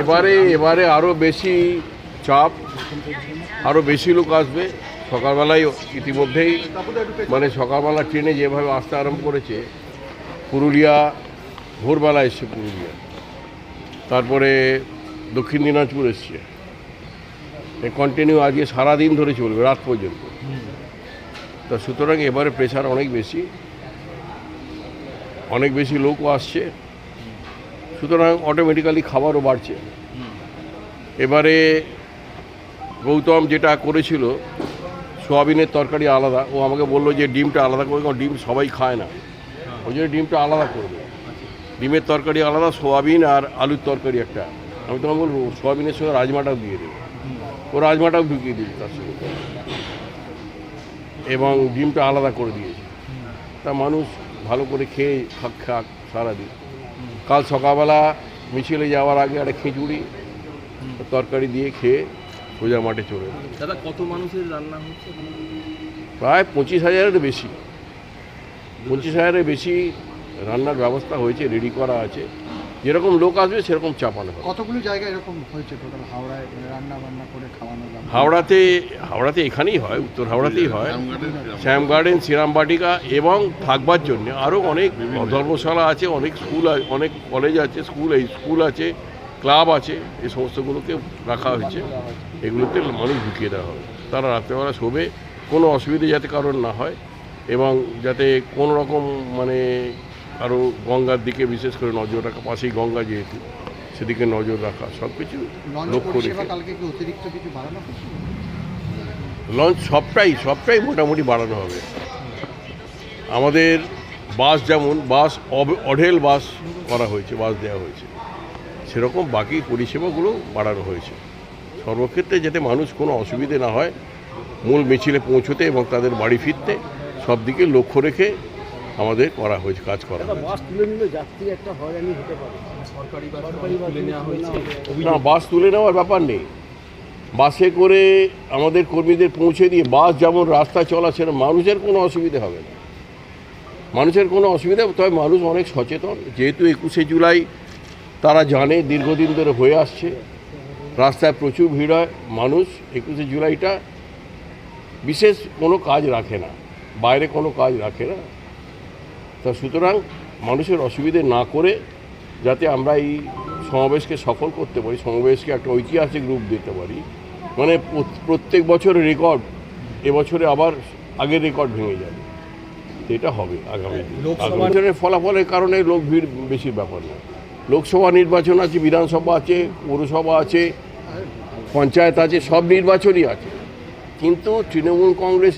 এবারে এবারে আরও বেশি চাপ আরও বেশি লোক আসবে। সকালবেলায় ইতিমধ্যেই মানে সকালবেলা ট্রেনে যেভাবে আসতে আরম্ভ করেছে, পুরুলিয়া, ভোরবেলা এসছে পুরুলিয়া। তারপরে দক্ষিণ দিনাজপুর এসছে। কন্টিনিউ আজকে সারাদিন ধরে চলবে, রাত পর্যন্ত। তা সুতরাং এবারে প্রেশার অনেক বেশি। অনেক বেশি লোকও আসছে। সুতরাং অটোমেটিক্যালি খাবারও বাড়ছে। এবারে গৌতম যেটা করেছিল, সোয়াবিনের তরকারি আলাদা। ও আমাকে বলল যে ডিমটা আলাদা করে কারণ ডিম সবাই খায় না। ওই জন্য ডিমটা আলাদা করবে। ডিমের তরকারি আলাদা, সোয়াবিন আর আলুর তরকারি একটা। আমি তোমাকে বলব, সোয়াবিনের সঙ্গে রাজমাটাও দিয়ে দেবে। ও রাজমাটাও ঢুকিয়ে দিয়েছে তার সঙ্গে। এবং ডিমটা আলাদা করে দিয়েছে। তা মানুষ ভালো করে খেয়ে খাক খাক সারাদিন। কাল সকালবেলা মিছিলে যাওয়ার আগে একটা খিচুড়ি তরকারি দিয়ে খেয়ে সোজা মাঠে চলে। দাদা কত মানুষের রান্না হচ্ছে? প্রায় পঁচিশ হাজারের বেশি। পঁচিশ হাজারের বেশি রান্নার ব্যবস্থা হয়েছে রেডি করা আছে। যেরকম লোক আসবে সেরকম চাপানো হবে। কতগুলো জায়গা এরকম হয়েছে টোটাল হাওড়ায় রান্না বান্না করে খাওয়ানো? হাওড়াতে হাওড়াতে এখানেই হয় উত্তর হাওড়াতেই হয়। শ্যাম গার্ডেন শ্রীরাম বাটিকা এবং থাকবার জন্য আরও অনেক ধর্মশালা আছে অনেক স্কুল আছে অনেক কলেজ আছে স্কুল এই স্কুল আছে ক্লাব আছে এই সমস্তগুলোকে রাখা হয়েছে। এগুলোতে মানুষ ঢুকিয়ে দেওয়া হবে। তারা রাত্রেবেলা শোবে কোনো অসুবিধা যাতে কারোর না হয় এবং যাতে কোনো রকম মানে আরও গঙ্গার দিকে বিশেষ করে নজর রাখা পাশেই গঙ্গা যেহেতু সেদিকে নজর রাখা সব কিছু লক্ষ্য রেখে। লঞ্চ সবটাই সবটাই মোটামুটি বাড়ানো হবে। আমাদের বাস যেমন বাস অঢেল বাস করা হয়েছে বাস দেওয়া হয়েছে। সেরকম বাকি পরিষেবাগুলো বাড়ানো হয়েছে। সর্বক্ষেত্রে যাতে মানুষ কোনো অসুবিধে না হয় মূল মিছিলে পৌঁছতে এবং তাদের বাড়ি ফিরতে সব দিকে লক্ষ্য রেখে আমাদের করা হয়েছে কাজ করা বাস তুলে নিলে যাত্রী একটা হয়রানি হতে পারে। সরকারি বাস তুলে নেওয়া হয়েছে। না বাস তুলে নেওয়ার ব্যাপার নেই। বাসে করে আমাদের কর্মীদের পৌঁছে দিয়ে বাস যেমন রাস্তা চলা সেরকম মানুষের কোনো অসুবিধা হবে না। মানুষের কোনো অসুবিধা তবে মানুষ অনেক সচেতন। যেহেতু একুশে জুলাই তারা জানে দীর্ঘদিন ধরে হয়ে আসছে। রাস্তায় প্রচুর ভিড় হয়। মানুষ একুশে জুলাইটা বিশেষ কোনো কাজ রাখে না। বাইরে কোনো কাজ রাখে না। তা সুতরাং মানুষের অসুবিধে না করে যাতে আমরা এই সমাবেশকে সফল করতে পারি সমাবেশকে একটা ঐতিহাসিক রূপ দিতে পারি। মানে প্রত্যেক বছরের রেকর্ড এবছরে আবার আগের রেকর্ড ভেঙে যাবে। এটা হবে আগামী দিন। ফলাফলের কারণে লোক ভিড় বেশি ব্যাপার না লোকসভা নির্বাচন আছে বিধানসভা আছে পৌরসভা আছে পঞ্চায়েত আছে সব নির্বাচনই আছে। কিন্তু তৃণমূল কংগ্রেস